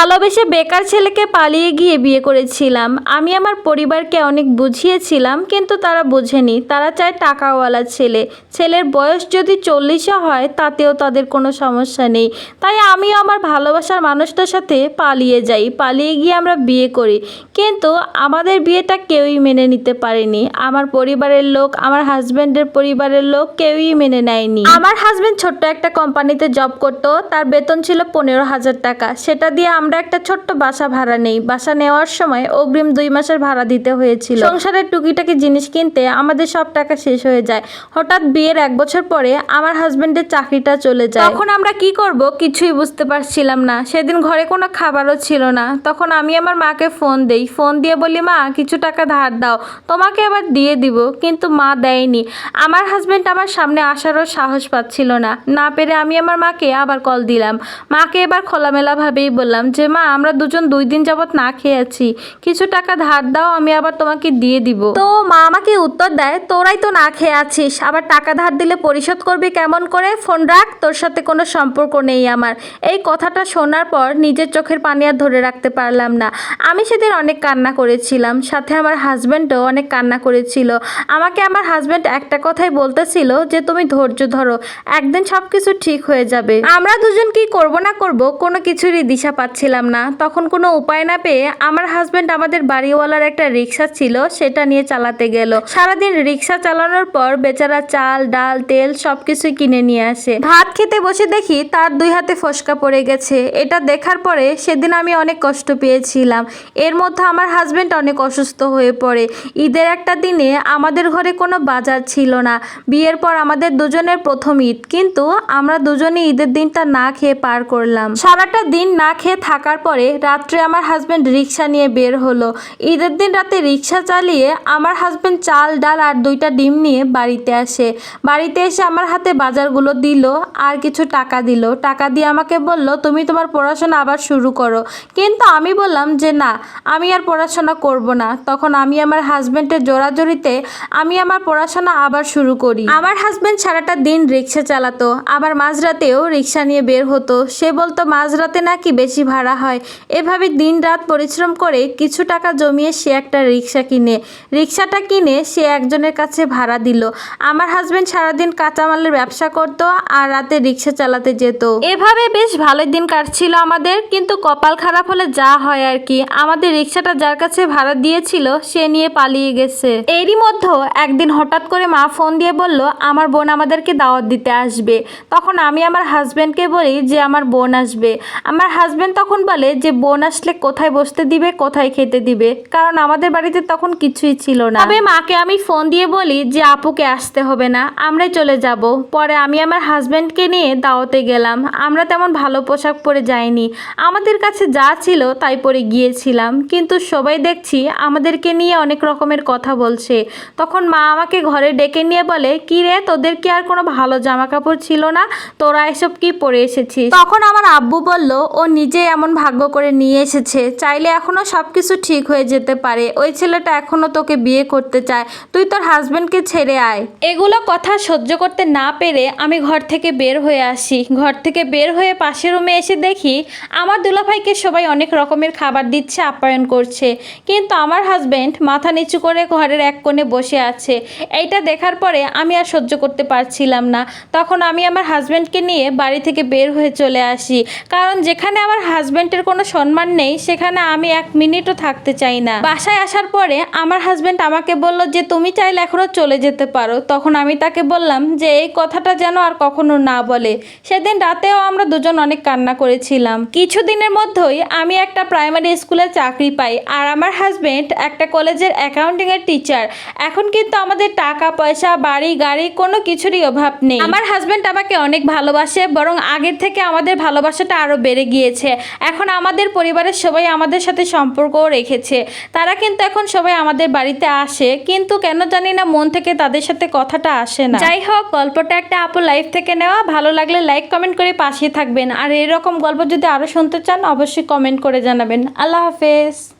ভালোবেসে বেকার ছেলেকে পালিয়ে গিয়ে বিয়ে করেছিলাম। আমি আমার পরিবারকে অনেক বুঝিয়েছিলাম, কিন্তু তারা বোঝেনি। তারা চায় টাকাওয়ালা ছেলে। ছেলের বয়স যদি চল্লিশও হয়, তাতেও তাদের কোনো সমস্যা নেই। তাই আমিও আমার ভালোবাসার মানুষটার সাথে পালিয়ে যাই, পালিয়ে গিয়ে আমরা বিয়ে করি। কিন্তু আমাদের বিয়েটা কেউই মেনে নিতে পারেনি। আমার পরিবারের লোক, আমার হাজব্যান্ডের পরিবারের লোক কেউই মেনে নেয়নি। আমার হাজব্যান্ড ছোট্ট একটা কোম্পানিতে জব করতো। তার বেতন ছিল পনেরো হাজার টাকা। সেটা দিয়ে আমরা একটা ছোট্ট বাসা ভাড়া নেই। বাসা নেওয়ার সময় অগ্রিম দুই মাসের ভাড়া দিতে হয়েছিল। সংসারের টুকিটাকি জিনিস কিনতে আমাদের সব টাকা শেষ হয়ে যায়। হঠাৎ বিয়ের এক বছর পরে আমার হাজবেন্ডের চাকরিটা চলে যায়। তখন আমরা কি করব কিছুই বুঝতে পারছিলাম না। সেদিন ঘরে কোনো খাবারও ছিল না। তখন আমি আমার মাকে ফোন দেই। ফোন দিয়ে বলি, মা, কিছু টাকা ধার দাও। তোমাকে এবার দিয়ে দিব। কিন্তু মা দেয়নি। আমার হাজবেন্ড আমার সামনে আসারও সাহস পাচ্ছিল না। না পেরে আমি আমার মাকে আবার কল দিলাম। মাকে এবার খোলামেলাভাবেই বললাম যে মা, আমরা দুজন দুই দিন যাবত না খেয়ে আছি। কিছু টাকা ধার দাও, আমি আবার তোমাকে দিয়ে দিব। তো মা আমাকে উত্তর দেয়, তোরাই তো না খেয়ে আছিস। আবার টাকা ধার দিলে পরিশোধ করবি কেমন করে? ফোন রাখ, তোর সাথে কোনো সম্পর্ক নেই আমার। এই কথাটা শোনার পর নিজের চোখের পানি আর ধরে রাখতে পারলাম না। আমি সেদিন অনেক কান্না করেছিলাম। সাথে আমার হাজব্যান্ডও অনেক কান্না করেছিল। আমাকে আমার হাজব্যান্ড একটা কথাই বলতেছিল যে, তুমি ধৈর্য ধরো। একদিন সব কিছু ঠিক হয়ে যাবে। আমরা দুজন কি করব না করব, কোনো কিছুরই দিশা পাচ্ছিলাম না। তখন কোনো উপায় না পেয়ে আমার হাজব্যান্ড আমাদের বাড়িওয়ালার একটা রিক্সা ছিল, সেটা নিয়ে চালাতে গেল। সারাদিন রিক্সা চালানোর পর বেচারা চাল, ডাল, তেল সবকিছুই কিনে নিয়ে আসে। ভাত খেতে বসে দেখি তার দুই হাতে ফসকা পড়ে গেছে। এটা দেখার পরে সেদিন আমি অনেক কষ্ট পেয়েছিলাম। এর মধ্যে আমার হাজব্যান্ড অনেক অসুস্থ হয়ে পড়ে। ঈদের একটা দিনে আমাদের ঘরে কোনো বাজার ছিল না। বিয়ের পর আমাদের দুজনের প্রথম ঈদ। কিন্তু আমরা দুজনে ঈদের দিনটা না খেয়ে পার করলাম। সারাটা দিন না খেয়ে থাকার পরে রাত্রে আমার হাজব্যান্ড রিক্সা নিয়ে বের হলো। ঈদের দিন রাতে রিক্সা চালিয়ে আমার হাজব্যান্ড চাল, ডাল আর দুইটা ডিম নিয়ে বাড়িতে আসে। বাড়িতে এসে আমার হাতে বাজারগুলো দিল, আর কিছু টাকা দিল। টাকা দিয়ে আমাকে বলল, তুমি তোমার পড়াশোনা আবার শুরু করো। কিন্তু আমি বললাম যে, না, আমি আর পড়াশোনা করব না। তখন আমি আমার হাজব্যান্ডের জোরাজোরিতে আমি আমার পড়াশোনা আবার শুরু করি। আমার হাজব্যান্ড সারাটা দিন রিক্সা চালাতো। আবার মাঝরাতেও রিক্সা নিয়ে বের হতো। সে বলতো, মাঝরাতে নাকি বেশি ভাড়া হয়। এভাবে দিন রাত পরিশ্রম করে কিছু টাকা জমিয়ে সে একটা রিক্সা কিনে। রিক্সাটা কিনে সে একজনের কাছে ভাড়া দিল। আমার হাজব্যান্ড সারাদিন কাঁচামালের ব্যবসা করতো আর রাতে রিক্সা চালাতে যেত। এভাবে বেশ ভালোই দিন কাটছিল আমাদের, কিন্তু কপাল খারাপ হলে যা হয় আর কি। আমাদের রিক্সাটা যার কাছে ভাড়া দিয়েছিল, সে নিয়ে পালিয়ে গেছে। এরই মধ্যে একদিন হঠাৎ করে মা ফোন দিয়ে বলল, আমার বোন আমাদেরকে দাওয়াত দিতে আসবে। তখন আমি আমার হাজব্যান্ডকে বলি যে, আমার বোন আসবে। আমার হাজব্যান্ড তখন বলে যে বোন আসলে কোথায় বসতে দিবে কোথায় খেতে দিবে? কারণ আমাদের বাড়িতে তখন কিছুই ছিল না। তবে মাকে আমি ফোন দিয়ে বলি যে আপুকে আসতে হবে না আমরাই চলে যাব। পরে আমি আমার হাজব্যান্ডকে নিয়ে দাওয়াতে গেলাম। আমরা তেমন ভালো পোশাক পরে যাইনি। আমাদের কাছে যা ছিল তাই পরে গিয়েছিলাম। কিন্তু সবাই দেখছি আমাদেরকে নিয়ে অনেক রকমের কথা বলছে। তখন মা আমাকে ঘরে ডেকে নিয়ে বলে কি রে তোদের কি আর কোনো ভালো জামা কাপড় ছিল না? তোরা এসব কি পরে এসেছিস? তখন আমার আব্বু বলল ও নিজে এমন ভাগ্য করে নিয়ে এসেছে? চাইলে এখনও সব কিছু ঠিক হয়ে যেতে পারে। ওই ছেলেটা এখনও তোকে বিয়ে করতে চায়। তুই তোর হাজব্যান্ডকে ছেড়ে আয়। এগুলো কথা সহ্য করতে না পেরে আমি ঘর থেকে বের হয়ে আসি। ঘর থেকে বের হয়ে পাশের রুমে এসে দেখি আমার দুলাভাইকে সবাই অনেক রকমের খাবার দিচ্ছে, আপ্যায়ন করছে। কিন্তু আমার হাজব্যান্ড মাথা নিচু করে ঘরের এক কোণে বসে আছে। এইটা দেখার পরে আমি আর সহ্য করতে পারছিলাম না। তখন আমি আমার হাজব্যান্ডকে নিয়ে বাড়ি থেকে বের হয়ে চলে আসি। কারণ যেখানে আমার হাজবেন্ডের কোনো সম্মান নেই, সেখানে আমি এক মিনিটও থাকতে চাই না। বাসায় আসার পরে আমার হাজবেন্ড আমাকে বলল যে, তুমি চাইলে এখনও চলে যেতে পারো। তখন আমি তাকে বললাম যে, এই কথাটা যেন আর কখনো না বলে। সেদিন রাতেও আমরা দুজন অনেক কান্না করেছিলাম। কিছুদিনের মধ্যেই আমি একটা প্রাইমারি স্কুলে চাকরি পাই আর আমার হাজবেন্ড একটা কলেজের অ্যাকাউন্টিং এর টিচার। এখন কিন্তু আমাদের টাকা, পয়সা, বাড়ি, গাড়ি কোনো কিছুরই অভাব নেই। আমার হাজবেন্ড আমাকে অনেক ভালোবাসে, বরং আগের থেকে আমাদের ভালোবাসাটা আরও বেড়ে গিয়েছে। এখন আমাদের পরিবারের সবাই আমাদের সাথে সম্পর্ক রেখেছে। তারা কিন্তু এখন সবাই আমাদের বাড়িতে আসে, কিন্তু কেন জানি না মন থেকে তাদের সাথে কথাটা আসে না। যাই হোক, গল্পটা একটা আপু লাইফ থেকে নেওয়া। ভালো লাগলে লাইক কমেন্ট করে পাশে থাকবেন। আর এরকম গল্প যদি আরও শুনতে চান, অবশ্যই কমেন্ট করে জানাবেন। আল্লাহ হাফেজ।